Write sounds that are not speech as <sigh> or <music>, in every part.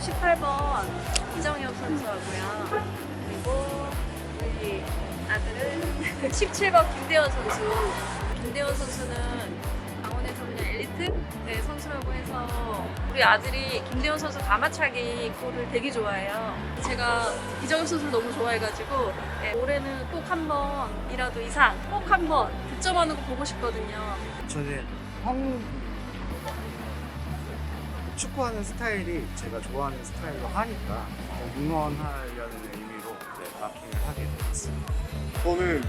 18번 이정엽 선수하고요. 그리고 우리 아들은 <laughs> 17번 김대현 선수. 김대현 선수는 강원에서 그냥 엘리트 네, 선수라고 해서 우리 아들이 김대현 선수 가마차기 골을 되게 좋아해요. 제가 이정엽 선수를 너무 좋아해가지고 네, 올해는 꼭 한 번이라도 이상 꼭 한 번 득점하는 거 보고 싶거든요. 저는 형 축구하는 스타일이 제가 좋아하는 스타일로 하니까 응원하려는 의미로 네, 마킹을 하게 되었습니다. 저는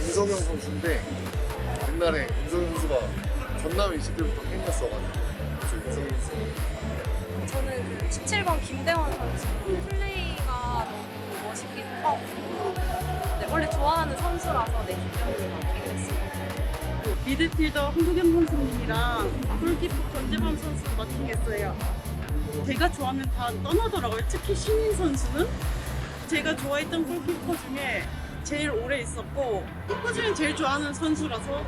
윤성영 선수인데 옛날에 윤성영 선수가 전남에 있을 때부터 팬이었어가지고 그래서 윤성영 선수 저는 그 17번 김대원 선수 플레이가 너무 멋있기도 하고 네, 원래 좋아하는 선수라서 네, 김대원을 맡기게 됐습니다. 미드필더 한국현 선수님이랑 골키퍼 권재범 선수 맡기겠어요. 제가 좋아하는 다 떠나더라고요. 특히 신인 선수는 제가 좋아했던 골키퍼 중에 제일 오래 있었고 키퍼 중에 제일 좋아하는 선수라서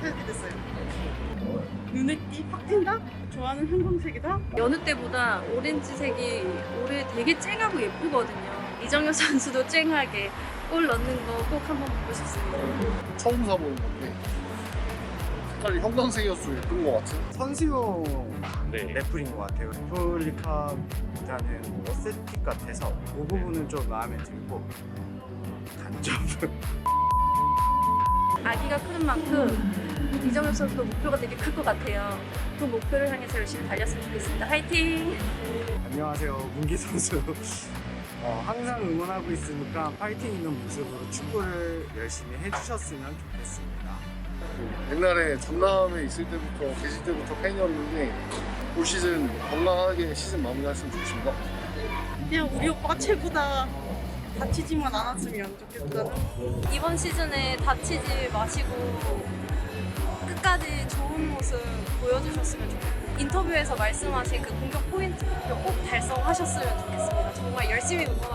하게 됐어요. 눈에 띄? 확 띈다? 좋아하는 형광색이다? 여느 때보다 오렌지색이 올해 되게 쨍하고 예쁘거든요. 이정효 선수도 쨍하게 골 넣는 거 꼭 한번 보고 싶습니다. 처음 사보는 건데 색깔이 형광색이어서 예쁜 것 같은 선수용 네. 레플인 것 같아요. 레플리카보다는 뭐 어세틱 같아서 그 부분은 좀 마음에 들고 단점은 아기가 크는 만큼 이정효 선수도 목표가 되게 클 것 같아요. 그 목표를 향해서 열심히 달렸으면 좋겠습니다. 화이팅! 안녕하세요 문기 선수 어, 항상 응원하고 있으니까 파이팅 있는 모습으로 축구를 열심히 해주셨으면 좋겠습니다. 옛날에 전남에 있을 때부터 계실 때부터 팬이었는데 올 시즌 건강하게 시즌 마무리했으면 좋겠습니다. 그냥 우리 오빠가 최고다. 다치지만 않았으면 좋겠다. 이번 시즌에 다치지 마시고 끝까지 좋은 모습 보여주셨으면 좋겠고 인터뷰에서 말씀하신 그 공격 포인트 꼭 달성하셨으면 좋겠습니다. 정말 열심히 응원하겠습니다.